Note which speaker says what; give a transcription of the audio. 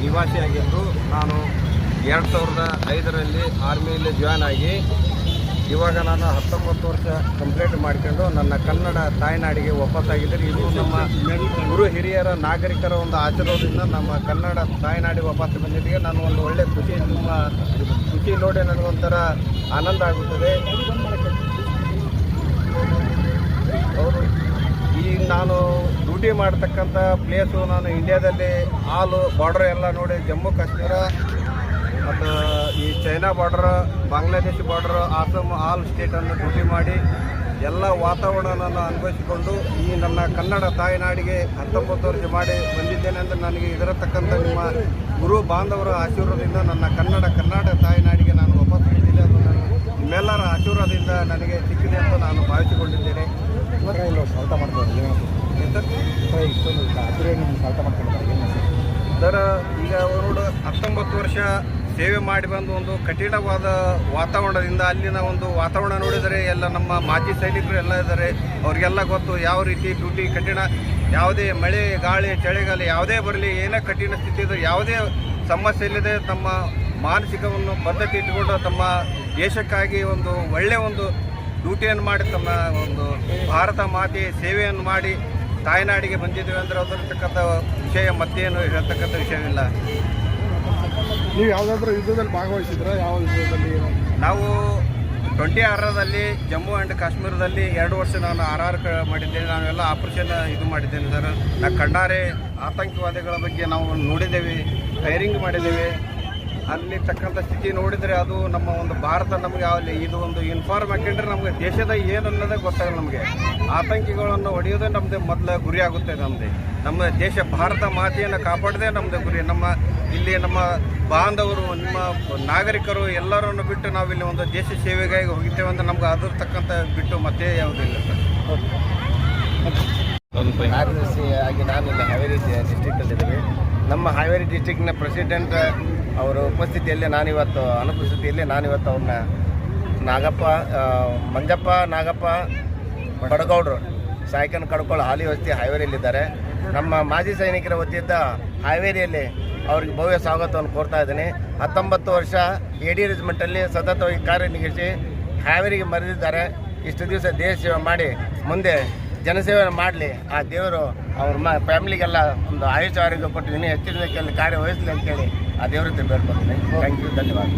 Speaker 1: ನಿವಾಸಿಯಾಗಿದ್ದು ನಾನು ಎರಡು ಸಾವಿರದ ಐದರಲ್ಲಿ ಆರ್ಮಿಯಲ್ಲಿ ಜಾಯ್ನ್ ಆಗಿ ಇವಾಗ ನಾನು ಹತ್ತೊಂಬತ್ತು ವರ್ಷ ಕಂಪ್ಲೀಟ್ ಮಾಡಿಕೊಂಡು ನನ್ನ ಕನ್ನಡ ತಾಯ್ನಾಡಿಗೆ ವಾಪಸ್ಸಾಗಿದ್ದರೆ ಇದು ನಮ್ಮ ಗುರು ಹಿರಿಯರ ನಾಗರಿಕರ ಒಂದು ಆಶೀರ್ವಾದದಿಂದ ನಮ್ಮ ಕನ್ನಡ ತಾಯ್ನಾಡಿಗೆ ವಾಪಸ್ ಬಂದಿದ್ದಕ್ಕೆ ನಾನು ಒಂದು ಒಳ್ಳೆ ಖುಷಿ ನಿಮ್ಮ ಖುಷಿ ನೋಡಿ ನನಗೊಂಥರ ಆನಂದ ಆಗುತ್ತದೆ. ಹೌದು. ಈ ನಾನು ಡ್ಯೂಟಿ ಮಾಡ್ತಕ್ಕಂಥ ಪ್ಲೇಸು ನಾನು ಇಂಡಿಯಾದಲ್ಲಿ ಹಾಲು ಬಾರ್ಡ್ರ್ ಎಲ್ಲ ನೋಡಿ ಜಮ್ಮು, ಕಾಶ್ಮೀರ, ಮತ್ತು ಈ China border Bangladesh border Assam all ಸ್ಟೇಟನ್ನು duty ಮಾಡಿ ಎಲ್ಲ ವಾತಾವರಣವನ್ನು ಅನುಭವಿಸಿಕೊಂಡು ಈ ನನ್ನ ಕನ್ನಡ ತಾಯಿನಾಡಿಗೆ ಹತ್ತೊಂಬತ್ತು ವರ್ಷ ಮಾಡಿ ಬಂದಿದ್ದೇನೆ ಅಂದರೆ ನನಗೆ ಇದರ ತಕ್ಕಂಥ ನಿಮ್ಮ ಗುರು ಬಾಂಧವರ ಆಶೀರ್ವಾದದಿಂದ ನನ್ನ ಕನ್ನಡ, ಕರ್ನಾಟಕ ತಾಯಿನಾಡಿಗೆ ನಾನು ವಾಪಸ್ ಬಂದಿದ್ದೆ ಅದು ನನಗೆ ನಿಮ್ಮೆಲ್ಲರ ಆಶೀರ್ವಾದದಿಂದ ನನಗೆ ಸಿಕ್ಕಿದೆ ಅಂತ ನಾನು ಭಾವಿಸಿಕೊಂಡಿದ್ದೇನೆ ಇದರ ಈಗ ಅವರು ಹತ್ತೊಂಬತ್ತು ವರ್ಷ ಸೇವೆ ಮಾಡಿ ಬಂದು ಒಂದು ಕಠಿಣವಾದ ವಾತಾವರಣದಿಂದ ಅಲ್ಲಿನ ಒಂದು ವಾತಾವರಣ ನೋಡಿದರೆ ಎಲ್ಲ ನಮ್ಮ ಮಾಜಿ ಸೈನಿಕರು ಎಲ್ಲ ಇದ್ದಾರೆ. ಅವರಿಗೆಲ್ಲ ಗೊತ್ತು ಯಾವ ರೀತಿ ಡ್ಯೂಟಿ ಕಠಿಣ, ಯಾವುದೇ ಮಳೆ, ಗಾಳಿ, ಚಳಿಗಾಲ ಯಾವುದೇ ಬರಲಿ, ಏನೇ ಕಠಿಣ ಸ್ಥಿತಿ ಇದ್ದರೆ ಯಾವುದೇ ಸಮಸ್ಯೆ ಇಲ್ಲದೆ ತಮ್ಮ ಮಾನಸಿಕವನ್ನು ಬದ್ಧತೆ ಇಟ್ಟುಕೊಂಡು ತಮ್ಮ ದೇಶಕ್ಕಾಗಿ ಒಂದು ಒಳ್ಳೆಯ ಒಂದು ಡ್ಯೂಟಿಯನ್ನು ಮಾಡಿ ತಮ್ಮ ಒಂದು ಭಾರತ ಮಾತೆ ಸೇವೆಯನ್ನು ಮಾಡಿ ತಾಯ್ನಾಡಿಗೆ ಬಂದಿದ್ದೇವೆ ಅಂದರೆ ಅದರತಕ್ಕಂಥ ವಿಷಯ ಮತ್ತೇನು ಹೇಳ್ತಕ್ಕಂಥ ವಿಷಯವಿಲ್ಲ.
Speaker 2: ನೀವು ಯಾವುದಾದ್ರೂ ಯುದ್ಧದಲ್ಲಿ ಭಾಗವಹಿಸಿದ್ರ? ಯಾವ ಯುದ್ಧದಲ್ಲಿ
Speaker 1: ನಾವು ಟ್ವೆಂಟಿ ಆರರಲ್ಲಿ ಜಮ್ಮು ಆ್ಯಂಡ್ ಕಾಶ್ಮೀರದಲ್ಲಿ ಎರಡು ವರ್ಷ ನಾನು ಆರ್ ಆರ್ ಮಾಡಿದ್ದೇನೆ. ನಾವೆಲ್ಲ ಆಪರೇಷನ್ ಇದು ಮಾಡಿದ್ದೇನೆ ಸರ್. ನಾವು ಕಣ್ಣಾರೆ ಆತಂಕವಾದಿಗಳ ಬಗ್ಗೆ ನಾವು ನೋಡಿದ್ದೇವೆ ಫೈರಿಂಗ್ ಮಾಡಿದ್ದೇವೆ. ಅಲ್ಲಿ ತಕ್ಕಂಥ ಸ್ಥಿತಿ ನೋಡಿದರೆ ಅದು ನಮ್ಮ ಒಂದು ಭಾರತ ನಮಗೆ ಅಲ್ಲಿ ಇದು ಒಂದು ಇನ್ಫಾರ್ಮ್ ಹಾಕೊಂಡ್ರೆ ನಮಗೆ ದೇಶದ ಏನು ಅನ್ನೋದೇ ಗೊತ್ತಾಗಲ್ಲ ನಮಗೆ. ಆತಂಕಿಗಳನ್ನು ಹೊಡೆಯೋದೇ ನಮ್ಮದೇ ಮೊದಲ ಗುರಿ ಆಗುತ್ತೆ ನಮ್ಮದೇ ನಮ್ಮ ದೇಶ ಭಾರತ ಮಾತೆಯನ್ನು ಕಾಪಾಡದೇ ನಮ್ಮದೇ ಗುರಿ. ನಮ್ಮ ಇಲ್ಲಿ ನಮ್ಮ ಬಾಂಧವರು, ನಿಮ್ಮ ನಾಗರಿಕರು ಎಲ್ಲರನ್ನು ಬಿಟ್ಟು ನಾವಿಲ್ಲಿ ಒಂದು ದೇಶ ಸೇವೆಗಾಗಿ ಹೋಗಿದ್ದೇವೆ ಅಂತ ನಮ್ಗೆ ಅದ್ರ ತಕ್ಕಂಥ ಬಿಟ್ಟು ಮತ್ತೆ ಯಾವುದೂ ಇಲ್ಲ ಸರ್.
Speaker 3: ಆಗಿ ಇಲ್ಲಿ ಹಾವೇರಿ ಡಿಸ್ಟ್ರಿಕ್ಟಲ್ಲಿದ್ದೇವೆ ನಮ್ಮ ಹಾವೇರಿ ಡಿಸ್ಟಿಕ್ನ ಪ್ರೆಸಿಡೆಂಟ್ ಅವರ ಉಪಸ್ಥಿತಿಯಲ್ಲಿ ನಾನಿವತ್ತು, ಅನುಪಸ್ಥಿತಿಯಲ್ಲಿ ನಾನಿವತ್ತು ಅವ್ರನ್ನ ನಾಗಪ್ಪ ಮಂಜಪ್ಪ, ನಾಗಪ್ಪ, ಬಡಗೌಡರು, ಸಾಯ್ಕನ್ ಕಡ್ಕೊಳ್ಳೋ ಹಾಲಿ ವಸ್ತಿ ಹಾವೇರಿಯಲ್ಲಿದ್ದಾರೆ ನಮ್ಮ ಮಾಜಿ ಸೈನಿಕರ ವತಿಯಿಂದ ಹಾವೇರಿಯಲ್ಲಿ ಅವ್ರಿಗೆ ಭವ್ಯ ಸ್ವಾಗತವನ್ನು ಕೋರ್ತಾ ಇದ್ದೀನಿ. ಹತ್ತೊಂಬತ್ತು ವರ್ಷ ಎ ಡಿ ರೆಜಿಮೆಂಟಲ್ಲಿ ಸತತವಾಗಿ ಕಾರ್ಯನಿರ್ವಹಿಸಿ ಹಾವೇರಿಗೆ ಮರೆದಿದ್ದಾರೆ ಇಷ್ಟು ದಿವಸ ದೇಶ ಸೇವೆ ಮಾಡಿ, ಮುಂದೆ ಜನಸೇವೆ ಮಾಡಲಿ. ಆ ದೇವರು ಅವ್ರ ಮ ಫ್ಯಾಮಿಲಿಗೆಲ್ಲ ಒಂದು ಆಯುಷ ಆರೋಗ್ಯ ಕೊಟ್ಟು ಇನ್ನೂ ಹೆಚ್ಚಿನ ಕಾರ್ಯವಹಿಸಲಿ ಕಾರ್ಯ ವಹಿಸಲಿ ಅಂತೇಳಿ ಆ ದೇವ್ರ ಹತ್ರ ಬೇಡ್ಕೊತೀನಿ. ಥ್ಯಾಂಕ್ ಯು ಧನ್ಯವಾದ